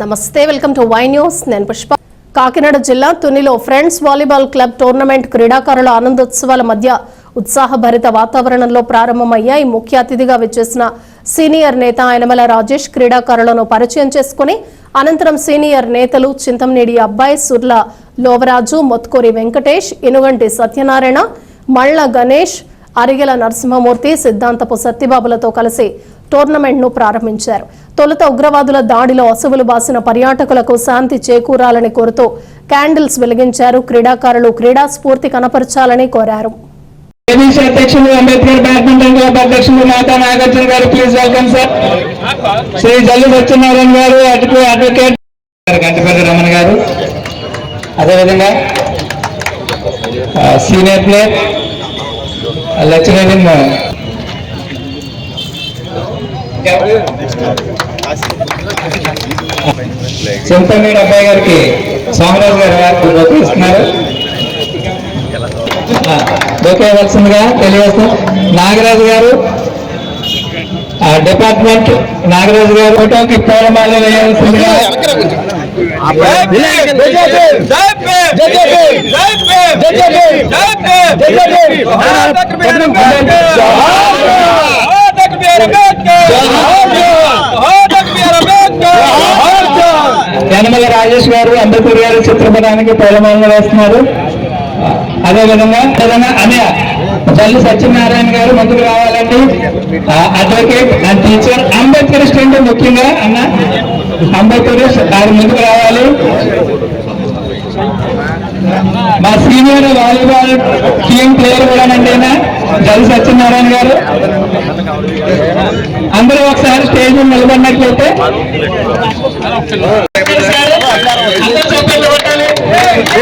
నమస్తే welcome to Y news. నేను పుష్ప. కాకినాడ జిల్లా తునిలో ఫ్రెండ్స్ వాలీబాల్ క్లబ్ టోర్నమెంట్ క్రీడాకారుల ఆనందోత్సవాల మధ్య ఉత్సాహభరిత వాతావరణంలో ప్రారంభమయ్యాయి. ముఖ్య అతిథిగా విచ్చేసిన సీనియర్ నేత ఆయనమల రాజేష్ క్రీడాకారులను పరిచయం చేసుకుని అనంతరం సీనియర్ నేతలు చింతంనేడి అబ్బాయి సుర్ల లోవరాజు మొత్కూరి వెంకటేష్ ఇనుగంటి సత్యనారాయణ మళ్ళ గణేష్ అరిగెల నరసింహమూర్తి సిద్ధాంతపు సత్యబాబులతో కలిసి టోర్నమెంట్ను ప్రారంభించారు. తొలుత ఉగ్రవాదుల దాడిలో అసువులు బాసిన పర్యాటకులకు శాంతి చేకూరాలని కోరుతూ క్యాండిల్స్ వెలిగించారు. క్రీడాకారులు క్రీడా స్ఫూర్తి కనపరచాలని కోరారు. ఏబీసీ అధ్యక్షులు అంబేద్కర్ బ్యాడ్మింటన్ క్లబ్ అధ్యక్షులు మాతా నాగార్జున గారు ప్లీజ్ వెల్కమ్ సార్. శ్రీ జల్లు సత్యనారాయణ గారు అటు అడ్వకేట్ గంటపల్లి రమణ గారు. అదేవిధంగా senior player lecturer in Chintamidi అబ్బాయి గారికి సోమరాజు గారు వారికి ఇస్తున్నారు దొరికేవలసిందిగా తెలియజేస్తాం నాగరాజు గారు డిపార్ట్మెంట్ నాగరాజు గారు ఫోటోకి పూలమాల వేయాల్సిందిగా యనమల రాజేష్ గారు అంబేద్కర్ గారు చిత్రపటానికి పూలమాలను వేస్తున్నారు. అదేవిధంగా అనే జల్లు సత్యనారాయణ గారు ముందుకు రావాలండి. Advocate and teacher Ambedkar student ముఖ్యంగా అన్న అంబేద్కర్ గారు ముందుకు రావాలి. మా సీనియర్ వాలీబాల్ టీం ప్లేయర్ కూడా అండి ఈయన. జల్లి సత్యనారాయణ గారు. అందరూ ఒకసారి స్టేజ్ మీద నిలబడినట్లయితే.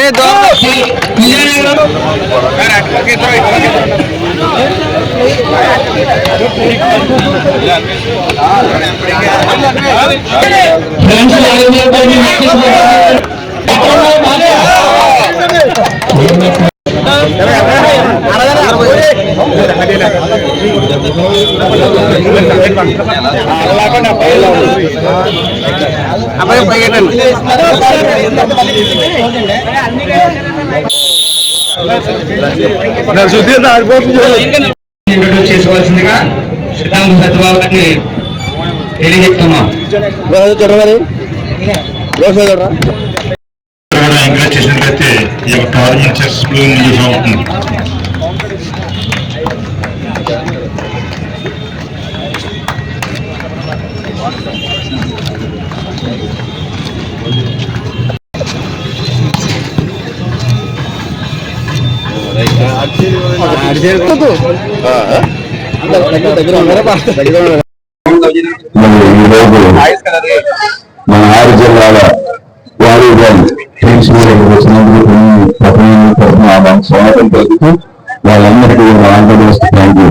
అందరూ చప్పట్లు కొట్టాలి. విజయనగరం ఆడిపోతుంది చేసుకోవాల్సిందిగా సిద్ధాంత సత్యబాబు గారిని తెలియజెప్తున్నాం కూడా ఎంకరేజ్ చేసినట్లయితే ఈ యొక్క టోర్నమెంట్ సాగుతుంది. ఈరోజు మన ఆరు జిల్లాల వాలీబాల్ టీమ్స్ వచ్చినందుకు స్వాగతం పలుకుతూ వాళ్ళందరికీ ఆంధ్రప్రదేశ్ థ్యాంక్ యూ